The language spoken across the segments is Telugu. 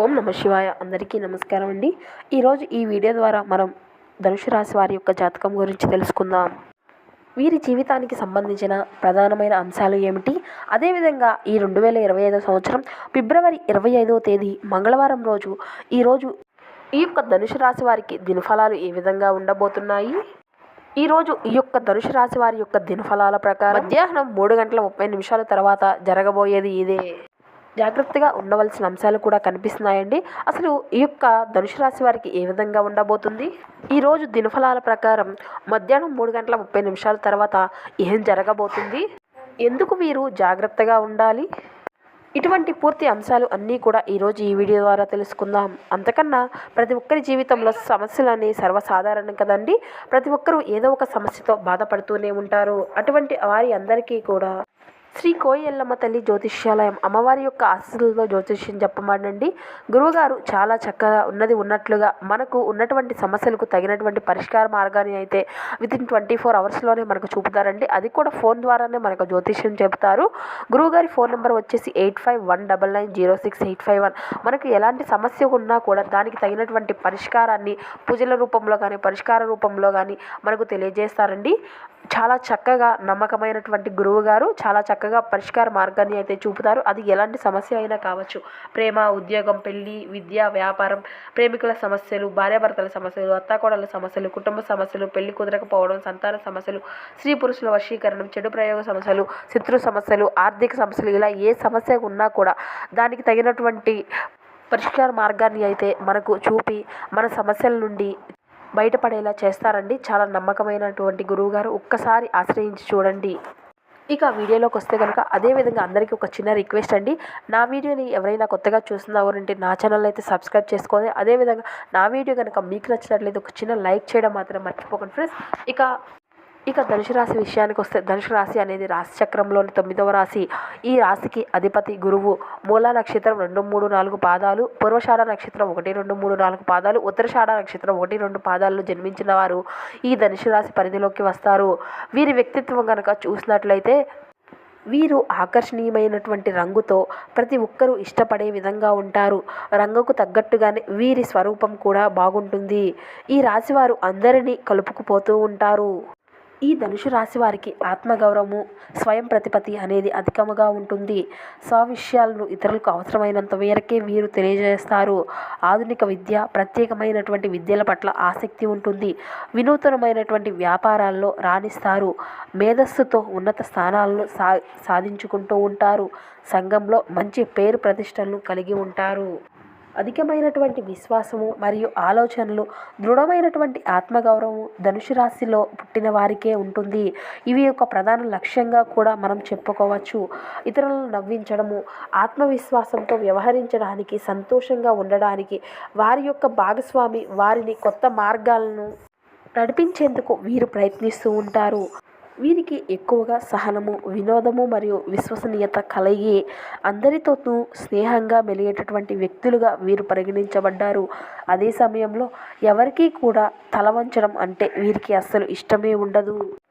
ఓం నమ శివాయ. అందరికీ నమస్కారం అండి. ఈరోజు ఈ వీడియో ద్వారా మనం ధనుసు రాశి వారి యొక్క జాతకం గురించి తెలుసుకుందాం. వీరి జీవితానికి సంబంధించిన ప్రధానమైన అంశాలు ఏమిటి? అదేవిధంగా ఈ రెండు వేల ఇరవై ఐదో సంవత్సరం ఫిబ్రవరి ఇరవై ఐదవ తేదీ మంగళవారం రోజు ఈరోజు ఈ యొక్క ధనుసు రాశి వారికి దినఫలాలు ఏ విధంగా ఉండబోతున్నాయి? ఈరోజు ఈ యొక్క ధనుసు రాశి వారి యొక్క దినఫలాల ప్రకారం మధ్యాహ్నం మూడు గంటల ముప్పై నిమిషాల తర్వాత జరగబోయేది ఇదే. జాగ్రత్తగా ఉండవలసిన అంశాలు కూడా కనిపిస్తున్నాయండి. అసలు ఈ యొక్క ధనుసు రాశి వారికి ఏ విధంగా ఉండబోతుంది? ఈరోజు దినఫలాల ప్రకారం మధ్యాహ్నం మూడు గంటల ముప్పై నిమిషాల తర్వాత ఏం జరగబోతుంది? ఎందుకు వీరు జాగ్రత్తగా ఉండాలి? ఇటువంటి పూర్తి అంశాలు అన్నీ కూడా ఈరోజు ఈ వీడియో ద్వారా తెలుసుకుందాం. అంతకన్నా ప్రతి ఒక్కరి జీవితంలో సమస్యలని సర్వసాధారణం కదండి. ప్రతి ఒక్కరూ ఏదో ఒక సమస్యతో బాధపడుతూనే ఉంటారు. అటువంటి వారి అందరికీ కూడా శ్రీ కోయెల్లమ్మ తల్లి జ్యోతిష్యాలయం అమ్మవారి యొక్క ఆశీస్సులతో జ్యోతిష్యం చెప్పబడండి గురువుగారు చాలా చక్కగా ఉన్నది ఉన్నట్లుగా మనకు ఉన్నటువంటి సమస్యలకు తగినటువంటి పరిష్కార మార్గాన్ని అయితే విత్ ఇన్ ట్వంటీ ఫోర్ అవర్స్లోనే మనకు చూపుతారండి. అది కూడా ఫోన్ ద్వారానే మనకు జ్యోతిష్యం చెబుతారు. గురువుగారి ఫోన్ నెంబర్ వచ్చేసి eight five one double nine zero six eight five one మనకు ఎలాంటి సమస్య ఉన్నా కూడా దానికి తగినటువంటి పరిష్కారాన్ని పూజల రూపంలో కానీ పరిష్కార రూపంలో కానీ మనకు తెలియజేస్తారండి. చాలా చక్కగా నమ్మకమైనటువంటి గురువు గారు చాలా చక్కగా చక్కగా పరిష్కార మార్గాన్ని అయితే చూపుతారు. అది ఎలాంటి సమస్య అయినా కావచ్చు. ప్రేమ ఉద్యోగం పెళ్ళి విద్య వ్యాపారం ప్రేమికుల సమస్యలు భార్యాభర్తల సమస్యలు అత్తాకోడల సమస్యలు కుటుంబ సమస్యలు పెళ్ళి కుదరకపోవడం సంతాన సమస్యలు స్త్రీ పురుషుల వశీకరణం చెడు ప్రయోగ సమస్యలు శత్రు సమస్యలు ఆర్థిక సమస్యలు ఇలా ఏ సమస్య ఉన్నా కూడా దానికి తగినటువంటి పరిష్కార మార్గాన్ని అయితే మనకు చూపి మన సమస్యల నుండి బయటపడేలా చేస్తారండి. చాలా నమ్మకమైనటువంటి గురువుగారు. ఒక్కసారి ఆశ్రయించి చూడండి. ఇక వీడియోలోకి వస్తే కనుక అదేవిధంగా అందరికీ ఒక చిన్న రిక్వెస్ట్ అండి. నా వీడియోని ఎవరైనా కొత్తగా చూస్తున్నారంటే నా ఛానల్ అయితే సబ్స్క్రైబ్ చేసుకోండి. అదేవిధంగా నా వీడియో కనుక మీకు నచ్చినట్లయితే ఒక చిన్న లైక్ చేయడం మాత్రం మర్చిపోకండి ఫ్రెండ్స్. ఇక ఇక ధనుసు రాశి విషయానికి వస్తే ధనుసు రాశి అనేది రాశి చక్రంలోని తొమ్మిదవ రాశి. ఈ రాశికి అధిపతి గురువు. మూలా నక్షత్రం రెండు మూడు నాలుగు పాదాలు. పూర్వషాఢ నక్షత్రం ఒకటి రెండు మూడు నాలుగు పాదాలు. ఉత్తరషాఢ నక్షత్రం ఒకటి రెండు పాదాల్లో జన్మించిన వారు ఈ ధనుసు రాశి పరిధిలోకి వస్తారు. వీరి వ్యక్తిత్వం కనుక చూసినట్లయితే వీరు ఆకర్షణీయమైనటువంటి రంగుతో ప్రతి ఒక్కరూ ఇష్టపడే విధంగా ఉంటారు. రంగుకు తగ్గట్టుగానే వీరి స్వరూపం కూడా బాగుంటుంది. ఈ రాశివారు అందరినీ కలుపుకుపోతూ ఉంటారు. ఈ ధనుసు రాశి వారికి ఆత్మగౌరవము స్వయం ప్రతిపత్తి అనేది అధికముగా ఉంటుంది. స్వవిషయాలను ఇతరులకు అవసరమైనంత మేరకే వీరు తెలియజేస్తారు. ఆధునిక విద్య ప్రత్యేకమైనటువంటి విద్యల పట్ల ఆసక్తి ఉంటుంది. వినూతనమైనటువంటి వ్యాపారాల్లో రాణిస్తారు. మేధస్సుతో ఉన్నత స్థానాలను సా సాధించుకుంటూ ఉంటారు. సంఘంలో మంచి పేరు ప్రతిష్టలను కలిగి ఉంటారు. అధికమైనటువంటి విశ్వాసము మరియు ఆలోచనలు దృఢమైనటువంటి ఆత్మగౌరవం ధనుసు రాశిలో పుట్టిన వారికే ఉంటుంది. ఇవి ఒక ప్రధాన లక్ష్యంగా కూడా మనం చెప్పుకోవచ్చు. ఇతరులను నవ్వించడము ఆత్మవిశ్వాసంతో వ్యవహరించడానికి సంతోషంగా ఉండడానికి వారి యొక్క భాగస్వామి వారిని కొత్త మార్గాలను నడిపించేందుకు వీరు ప్రయత్నిస్తూ ఉంటారు. వీరికి ఎక్కువగా సహనము వినోదము మరియు విశ్వసనీయత కలిగి అందరితోనూ స్నేహంగా మెలిగేటటువంటి వ్యక్తులుగా వీరు పరిగణించబడ్డారు. అదే సమయంలో ఎవరికీ కూడా తల వంచడం అంటే వీరికి అస్సలు ఇష్టమే ఉండదు.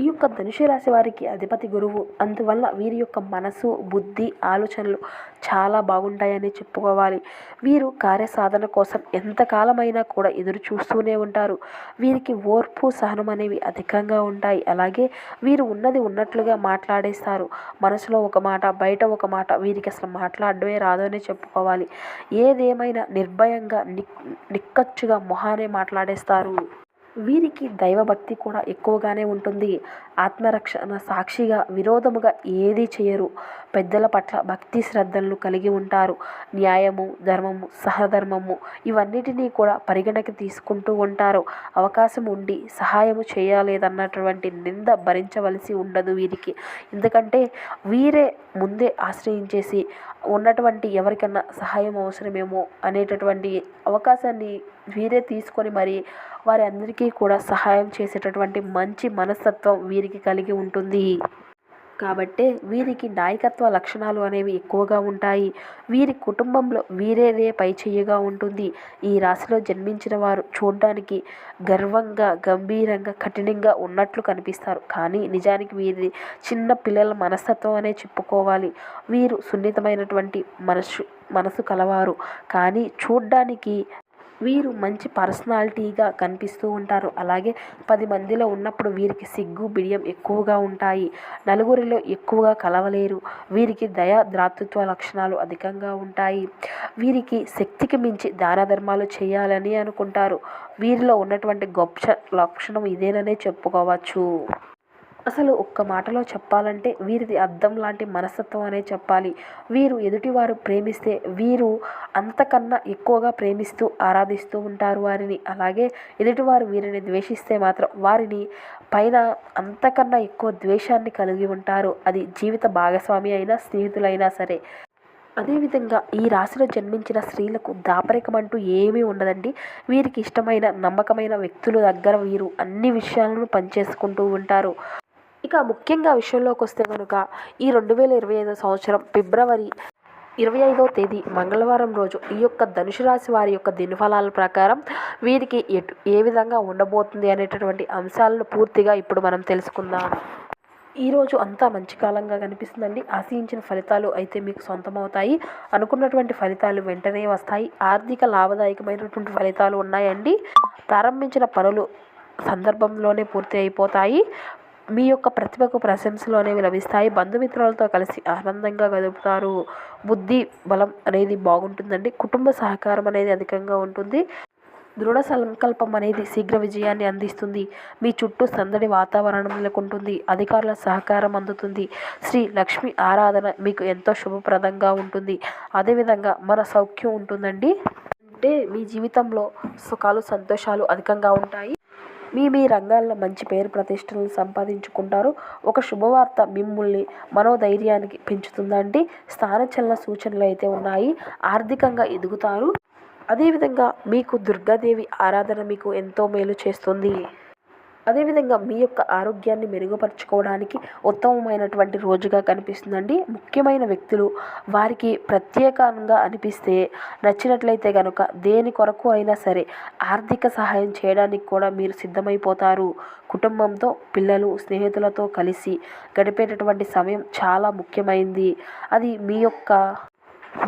ఈ యొక్క ధనుసు రాశి వారికి అధిపతి గురువు. అందువల్ల వీరి యొక్క మనసు బుద్ధి ఆలోచనలు చాలా బాగుంటాయని చెప్పుకోవాలి. వీరు కార్యసాధన కోసం ఎంతకాలమైనా కూడా ఎదురు చూస్తూనే ఉంటారు. వీరికి ఓర్పు సహనం అనేవి అధికంగా ఉంటాయి. అలాగే వీరు ఉన్నది ఉన్నట్లుగా మాట్లాడేస్తారు. మనసులో ఒక మాట బయట ఒక మాట వీరికి అసలు మాట్లాడడమే రాదనే చెప్పుకోవాలి. ఏదేమైనా నిర్భయంగా నిక్ నిక్కచ్చుగా మొహానే మాట్లాడేస్తారు. వీరికి దైవభక్తి కూడా ఎక్కువగానే ఉంటుంది. ఆత్మరక్షణ సాక్షిగా విరోధముగా ఏదీ చేయరు. పెద్దల పట్ల భక్తి శ్రద్ధలను కలిగి ఉంటారు. న్యాయము ధర్మము సహధర్మము ఇవన్నిటినీ కూడా పరిగణకి తీసుకుంటూ ఉంటారు. అవకాశం ఉండి సహాయము చేయలేదన్నటువంటి నింద భరించవలసి ఉండదు వీరికి. ఎందుకంటే వీరే ముందే ఆశ్రయించేసి ఉన్నటువంటి ఎవరికన్నా సహాయం అవసరమేమో అనేటటువంటి అవకాశాన్ని వీరే తీసుకొని మరి వారి అందరికీ కూడా సహాయం చేసేటటువంటి మంచి మనస్తత్వం వీరికి కలిగి ఉంటుంది. కాబట్టే వీరికి నాయకత్వ లక్షణాలు అనేవి ఎక్కువగా ఉంటాయి. వీరి కుటుంబంలో వీరేదే పై చెయ్యగా ఉంటుంది. ఈ రాశిలో జన్మించిన వారు చూడడానికి గర్వంగా గంభీరంగా కఠినంగా ఉన్నట్లు కనిపిస్తారు. కానీ నిజానికి వీరి చిన్న పిల్లల మనస్తత్వం అనే చెప్పుకోవాలి. వీరు సున్నితమైనటువంటి మనసు మనసు కలవారు. కానీ చూడ్డానికి వీరు మంచి పర్సనాలిటీగా కనిపిస్తూ ఉంటారు. అలాగే పది మందిలో ఉన్నప్పుడు వీరికి సిగ్గు బిడియం ఎక్కువగా ఉంటాయి. నలుగురిలో ఎక్కువగా కలవలేరు. వీరికి దయ ద్రాతృత్వ లక్షణాలు అధికంగా ఉంటాయి. వీరికి శక్తికి మించి దాన ధర్మాలు చేయాలని అనుకుంటారు. వీరిలో ఉన్నటువంటి గొప్ప లక్షణం ఇదేననే చెప్పుకోవచ్చు. అసలు ఒక్క మాటలో చెప్పాలంటే వీరిది అద్దం లాంటి మనస్తత్వం అనే చెప్పాలి. వీరు ఎదుటివారు ప్రేమిస్తే వీరు అంతకన్నా ఎక్కువగా ప్రేమిస్తూ ఆరాధిస్తూ ఉంటారు వారిని. అలాగే ఎదుటివారు వీరిని ద్వేషిస్తే మాత్రం వారిని పైన అంతకన్నా ఎక్కువ ద్వేషాన్ని కలిగి ఉంటారు. అది జీవిత భాగస్వామి అయినా స్నేహితులైనా సరే. అదేవిధంగా ఈ రాశిలో జన్మించిన స్త్రీలకు దాపరికం అంటూ ఏమీ ఉండదండి. వీరికి ఇష్టమైన నమ్మకమైన వ్యక్తుల దగ్గర వీరు అన్ని విషయాలను పనిచేసుకుంటూ ఉంటారు. ఇక ముఖ్యంగా విషయంలోకి వస్తే కనుక ఈ రెండు వేల ఇరవై ఐదో సంవత్సరం ఫిబ్రవరి ఇరవై ఐదో తేదీ మంగళవారం రోజు ఈ యొక్క ధనుసు రాశి వారి యొక్క దినఫలాల ప్రకారం వీరికి ఎటు ఏ విధంగా ఉండబోతుంది అనేటటువంటి అంశాలను పూర్తిగా ఇప్పుడు మనం తెలుసుకుందాం. ఈరోజు అంతా మంచి కాలంగా కనిపిస్తుందండి. ఆశించిన ఫలితాలు అయితే మీకు సొంతమవుతాయి. అనుకున్నటువంటి ఫలితాలు వెంటనే వస్తాయి. ఆర్థిక లాభదాయకమైనటువంటి ఫలితాలు ఉన్నాయండి. ప్రారంభించిన పనులు సందర్భంలోనే పూర్తి అయిపోతాయి. మీ యొక్క ప్రతిభకు ప్రశంసలు అనేవి లభిస్తాయి. బంధుమిత్రులతో కలిసి ఆనందంగా గడుపుతారు. బుద్ధి బలం అనేది బాగుంటుందండి. కుటుంబ సహకారం అనేది అధికంగా ఉంటుంది. దృఢ సంకల్పం అనేది శీఘ్ర విజయాన్ని అందిస్తుంది. మీ చుట్టూ సందడి వాతావరణం నెలకొంటుంది. అధికారుల సహకారం అందుతుంది. శ్రీ లక్ష్మి ఆరాధన మీకు ఎంతో శుభప్రదంగా ఉంటుంది. అదేవిధంగా మన సౌఖ్యం ఉంటుందండి. అంటే మీ జీవితంలో సుఖాలు సంతోషాలు అధికంగా ఉంటాయి. మీ మీ రంగాల్లో మంచి పేరు ప్రతిష్టలను సంపాదించుకుంటారు. ఒక శుభవార్త మిమ్మల్ని మనోధైర్యానికి పెంచుతుందండి స్థానచలన సూచనలు అయితే ఉన్నాయి. ఆర్థికంగా ఎదుగుతారు. అదేవిధంగా మీకు దుర్గాదేవి ఆరాధన మీకు ఎంతో మేలు చేస్తుంది. అదేవిధంగా మీ యొక్క ఆరోగ్యాన్ని మెరుగుపరచుకోవడానికి ఉత్తమమైనటువంటి రోజుగా కనిపిస్తుందండి. ముఖ్యమైన వ్యక్తులు వారికి ప్రత్యేకంగా అనిపిస్తే నచ్చినట్లయితే కనుక దేని కొరకు అయినా సరే ఆర్థిక సహాయం చేయడానికి కూడా మీరు సిద్ధమైపోతారు. కుటుంబంతో పిల్లలు స్నేహితులతో కలిసి గడిపేటటువంటి సమయం చాలా ముఖ్యమైంది. అది మీ యొక్క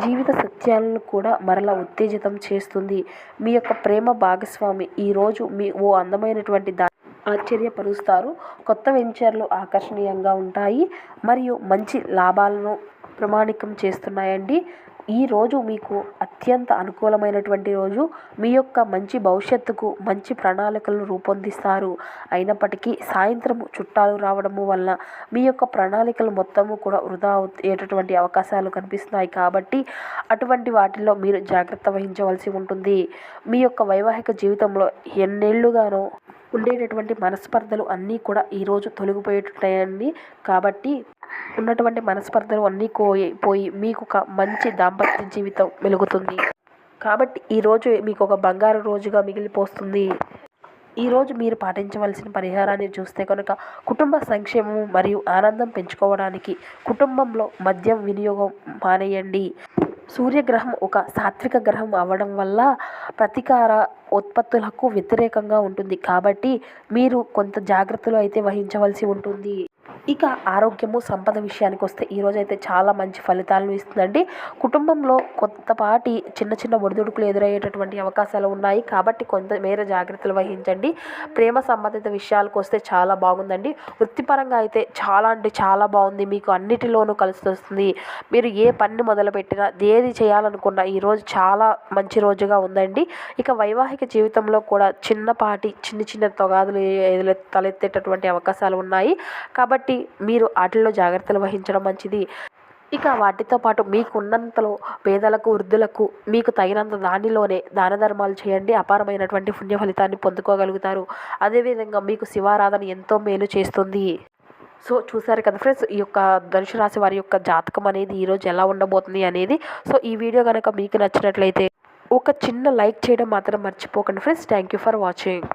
జీవిత సత్యాలను కూడా మరలా ఉత్తేజితం చేస్తుంది. మీ యొక్క ప్రేమ భాగస్వామి ఈరోజు మీ ఓ అందమైనటువంటి దా ఆశ్చర్యపరుస్తారు. కొత్త వెంచర్లు ఆకర్షణీయంగా ఉంటాయి మరియు మంచి లాభాలను ప్రమాణికం చేస్తున్నాయండి. ఈ రోజు మీకు అత్యంత అనుకూలమైనటువంటి రోజు. మీ యొక్క మంచి భవిష్యత్తుకు మంచి ప్రణాళికలను రూపొందిస్తారు. అయినప్పటికీ సాయంత్రం చుట్టాలు రావడము వల్ల మీ యొక్క ప్రణాళికలు మొత్తము కూడా వృధా అయ్యేటటువంటి అవకాశాలు కనిపిస్తున్నాయి కాబట్టి అటువంటి వాటిల్లో మీరు జాగ్రత్త వహించవలసి ఉంటుంది. మీ యొక్క వైవాహిక జీవితంలో ఎన్నేళ్ళుగానో ఉండేటటువంటి మనస్పర్ధలు అన్నీ కూడా ఈరోజు తొలగిపోయేటండి కాబట్టి ఉన్నటువంటి మనస్పర్ధలు అన్నీ పోయి పోయి మీకు ఒక మంచి దాంపత్య జీవితం వెలుగుతుంది. కాబట్టి ఈరోజు మీకు ఒక బంగారు రోజుగా మిగిలిపోస్తుంది. ఈరోజు మీరు పాటించవలసిన పరిహారాన్ని చూస్తే కనుక కుటుంబ సంక్షేమం మరియు ఆనందం పెంచుకోవడానికి కుటుంబంలో మద్యం వినియోగం మానేయండి. సూర్యగ్రహం ఒక సాత్విక గ్రహం అవ్వడం వల్ల ప్రతీకార ఉత్పత్తులకు వ్యతిరేకంగా ఉంటుంది. కాబట్టి మీరు కొంత జాగ్రత్తలు అయితే వహించవలసి ఉంటుంది. ఇక ఆరోగ్యము సంపద విషయానికి వస్తే ఈరోజు అయితే చాలా మంచి ఫలితాలను ఇస్తుందండి. కుటుంబంలో కొత్తపాటి చిన్న చిన్న ఒడిదుడుకులు ఎదురయ్యేటటువంటి అవకాశాలు ఉన్నాయి. కాబట్టి కొంత మేర జాగ్రత్తలు వహించండి. ప్రేమ సంబంధిత విషయాలకు వస్తే చాలా బాగుందండి. వృత్తిపరంగా అయితే చాలా అంటే చాలా బాగుంది. మీకు అన్నిటిలోనూ కలిసి వస్తుంది. మీరు ఏ పని మొదలుపెట్టినా ఏది చేయాలనుకున్నా ఈరోజు చాలా మంచి రోజుగా ఉందండి. ఇక వైవాహిక జీవితంలో కూడా చిన్నపాటి చిన్న చిన్న తొగాదులు తలెత్తేటటువంటి అవకాశాలు ఉన్నాయి. కాబట్టి మీరు వాటిల్లో జాగ్రత్తలు వహించడం మంచిది. ఇక వాటితో పాటు మీకు ఉన్నంతలో పేదలకు వృద్ధులకు మీకు తగినంత దానిలోనే దాన ధర్మాలు చేయండి. అపారమైనటువంటి పుణ్య ఫలితాన్ని పొందుకోగలుగుతారు. అదేవిధంగా మీకు శివారాధన ఎంతో మేలు చేస్తుంది. సో చూసారు కదా ఫ్రెండ్స్ ఈ యొక్క ధనుసు రాశి వారి యొక్క జాతకం అనేది ఈరోజు ఎలా ఉండబోతుంది అనేది. సో ఈ వీడియో కనుక మీకు నచ్చినట్లయితే ఒక చిన్న లైక్ చేయడం మాత్రం మర్చిపోకండి friends. Thank you for watching.